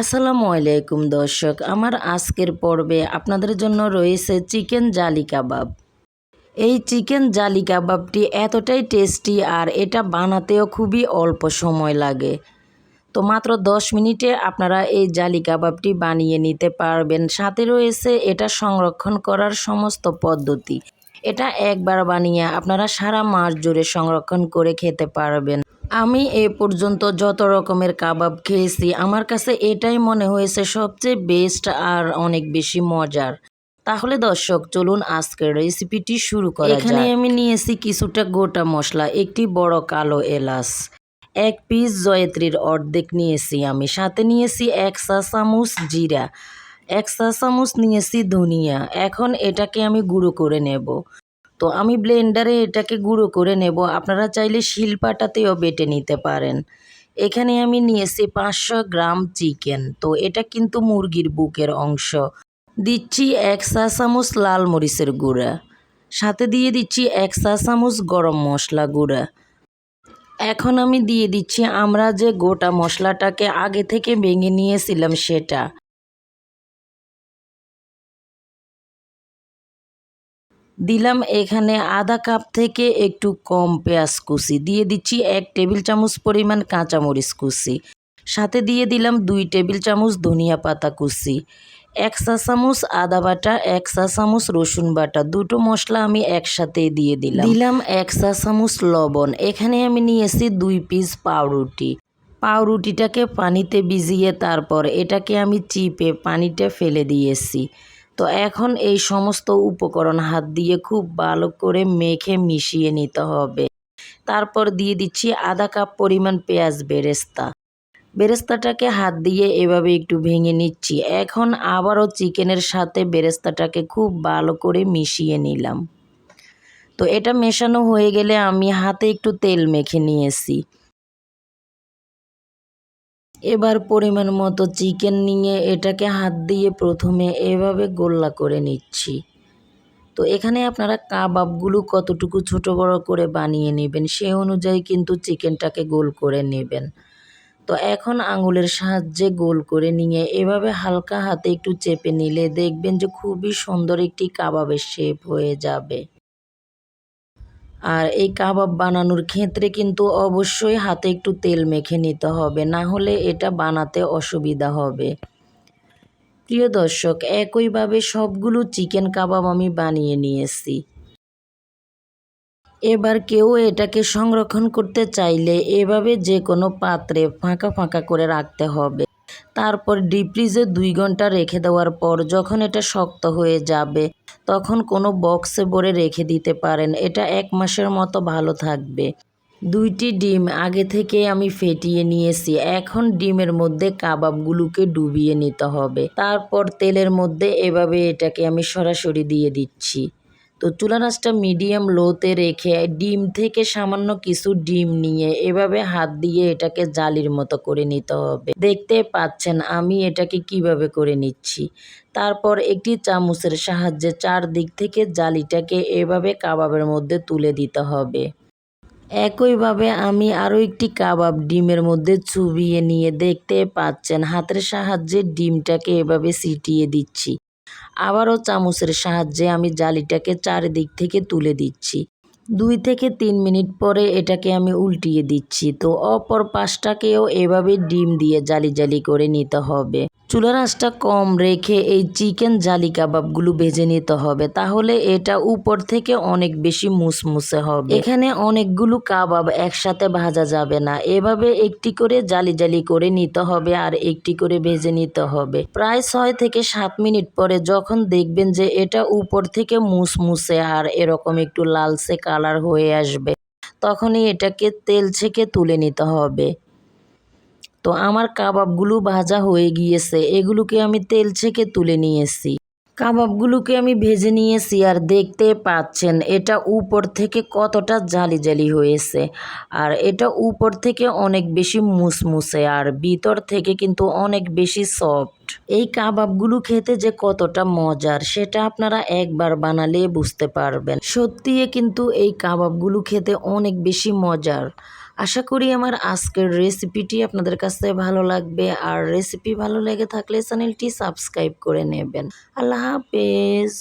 আসসালামু আলাইকুম দর্শক, আমার আজকের পর্বে আপনাদের জন্য রয়েছে চিকেন জালি কাবাব। এই চিকেন জালি কাবাবটি এতটাই টেস্টি আর এটা বানাতেও খুবই অল্প সময় লাগে। তো মাত্র দশ মিনিটে আপনারা এই জালি কাবাবটি বানিয়ে নিতে পারবেন। সাথে রয়েছে এটা সংরক্ষণ করার সমস্ত পদ্ধতি। এটা একবার বানিয়ে আপনারা সারা মাস জুড়ে সংরক্ষণ করে খেতে পারবেন। আমি এ পর্যন্ত যত রকমের কাবাব খেয়েছি, আমার কাছে এটাই মনে হয়েছে সবচেয়ে বেস্ট আর অনেক বেশি মজার। তাহলে দর্শক, চলুন আজকের রেসিপিটি শুরু করা এখানে আমি নিয়েছি কিছুটা গোটা মশলা, একটি বড় কালো এলাচ। এক পিস জয়ত্রীর অর্ধেক নিয়েছি আমি, সাথে নিয়েছি এক চা চামচ জিরা। এক চা চামচ নিয়েছি ধনিয়া। এখন এটাকে আমি গুঁড়ো করে নেব। তো আমি ব্লেন্ডারে এটাকে গুঁড়ো করে নেব। আপনারা চাইলে শিলপাটাতেও বেটে নিতে পারেন। এখানে আমি নিয়েছি পাঁচশো গ্রাম চিকেন। তো এটা কিন্তু মুরগির বুকের অংশ। দিচ্ছি এক চা চামচ লাল মরিচের গুঁড়া। সাথে দিয়ে দিচ্ছি এক চা চামচ গরম মশলা গুঁড়া। এখন আমি দিয়ে দিচ্ছি আমরা যে গোটা মশলাটাকে আগে থেকে ভেঙে নিয়েছিলাম সেটা। দিলাম এখানে আধা কাপ থেকে একটু কম পেঁয়াজ কুচি। দিয়ে দিচ্ছি এক টেবিল চামচ পরিমাণ কাঁচামরিচ কুচি। সাথে দিয়ে দিলাম দুই টেবিল চামচ ধনিয়া পাতা কুচি। এক চা চামচ আদা বাটা, এক চা চামচ রসুন বাটা, দুটো মশলা আমি একসাথে দিয়ে দিলাম। দিলাম এক চা চামচ লবণ। এখানে আমি নিয়েছি দুই পিস পাউরুটি। পাউরুটিটাকে পানিতে ভিজিয়ে তারপর এটাকে আমি চিপে পানিটা ফেলে দিয়েছি। তো এখন এই সমস্ত উপকরণ হাত দিয়ে খুব ভালো করে মেখে মিশিয়ে নিতে হবে। তারপর দিয়ে দিচ্ছি আধা কাপ পরিমাণ পেঁয়াজ বেরেস্তা। বেরেস্তাটাকে হাত দিয়ে এভাবে একটু ভেঙে নিচ্ছি। এখন আবারও চিকেনের সাথে বেরেস্তাটাকে খুব ভালো করে মিশিয়ে নিলাম। তো এটা মেশানো হয়ে গেলে আমি হাতে একটু তেল মেখে নিয়েছি। এবার পরিমাণ মতো চিকেন নিয়ে এটাকে হাত দিয়ে প্রথমে এভাবে গোল্লা করে নিচ্ছি। তো এখানে আপনারা কাবাবগুলো কতটুকু ছোট বড় করে বানিয়ে নেবেন সে অনুযায়ী কিন্তু চিকেনটাকে গোল করে নেবেন। তো এখন আঙুলের সাহায্যে গোল করে নিয়ে এভাবে হালকা হাতে একটু চেপে নিলে দেখবেন যে খুবই সুন্দর একটি কাবাবের শেপ হয়ে যাবে। আর এই কাবাব বানানোর ক্ষেত্রে কিন্তু অবশ্যই হাতে একটু তেল মেখে নিতে হবে, না হলে এটা বানাতে অসুবিধা হবে। প্রিয় দর্শক, একইভাবে সবগুলো চিকেন কাবাব আমি বানিয়ে নিয়েছি। এবার কেউ এটাকে সংরক্ষণ করতে চাইলে এভাবে যে কোনো পাত্রে ফাঁকা ফাঁকা করে রাখতে হবে। তারপর ডিপ ফ্রিজে দুই ঘণ্টা রেখে দেওয়ার পর যখন এটা শক্ত হয়ে যাবে, তখন কোনো বক্সে ভরে রেখে দিতে পারেন। এটা এক মাসের মতো ভালো থাকবে। দুইটি ডিম আগে থেকে আমি ফেটিয়ে নিয়েছি। এখন ডিমের মধ্যে কাবাবগুলোকে ডুবিয়ে নিতে হবে। তারপর তেলের মধ্যে এভাবে এটাকে আমি সরাসরি দিয়ে দিচ্ছি। তো চুলা রাসটা মিডিয়াম লোতে রেখে ডিম থেকে সামান্য কিছু ডিম নিয়ে এভাবে হাত দিয়ে এটাকে জালির মতো করে নিতে হবে। দেখতে পাচ্ছেন আমি এটাকে কীভাবে করে নিচ্ছি। তারপর একটি চামচের সাহায্যে চারদিক থেকে জালিটাকে এভাবে কাবাবের মধ্যে তুলে দিতে হবে। একইভাবে আমি আরও একটি কাবাব ডিমের মধ্যে চুবিয়ে নিয়ে দেখতে পাচ্ছেন হাতের সাহায্যে ডিমটাকে এভাবে সিটিয়ে দিচ্ছি। আবারও চামচের সাহায্যে আমি জালিটাকে চারিদিক থেকে তুলে দিচ্ছি। দুই থেকে তিন মিনিট পরে এটাকে আমি উল্টিয়ে দিচ্ছি। তো অপর পাশটাকেও এভাবে ডিম দিয়ে জালি জালি করে নিতে হবে। চুলার আঁচটা কম রেখে এই চিকেন জালি কাবাবগুলো ভেজে নিতে হবে। তাহলে এটা উপর থেকে অনেক বেশি মুসমুসে হবে। এখানে অনেকগুলো কাবাব একসাথে ভাজা যাবে না। এভাবে একটি করে জালি জালি করে নিতে হবে আর একটি করে ভেজে নিতে হবে। প্রায় ছয় থেকে সাত মিনিট পরে যখন দেখবেন যে এটা উপর থেকে মুসমুসে আর এরকম একটু লালচে কালার হয়ে আসবে, তখনই এটাকে তেল ছেঁকে তুলে নিতে হবে। তো আমার কাবাবগুলো ভাজা হয়ে গিয়েছে, এগুলোকে আমি তেল ছেঁকে তুলে নিয়েছি। কাবাবগুলোকে আমি ভেজে নিয়েছি আর দেখতে পাচ্ছেন, এটা উপর থেকে কতটা জালি জালি হয়েছে। আর এটা উপর থেকে অনেক বেশি মুসমুসে আর ভিতর থেকে কিন্তু অনেক বেশি সফট। এই কাবাবগুলো খেতে যে কতটা মজার, সেটা আপনারা একবার বানালে বুঝতে পারবেন। সত্যি কিন্তু এই কাবাবগুলো খেতে অনেক বেশি মজার। আশা করি আমার আজকের রেসিপিটি আপনাদের কাছে ভালো লাগবে। আর রেসিপি ভালো লেগে থাকলে চ্যানেলটি সাবস্ক্রাইব করে নেবেন। আল্লাহ হাফেজ।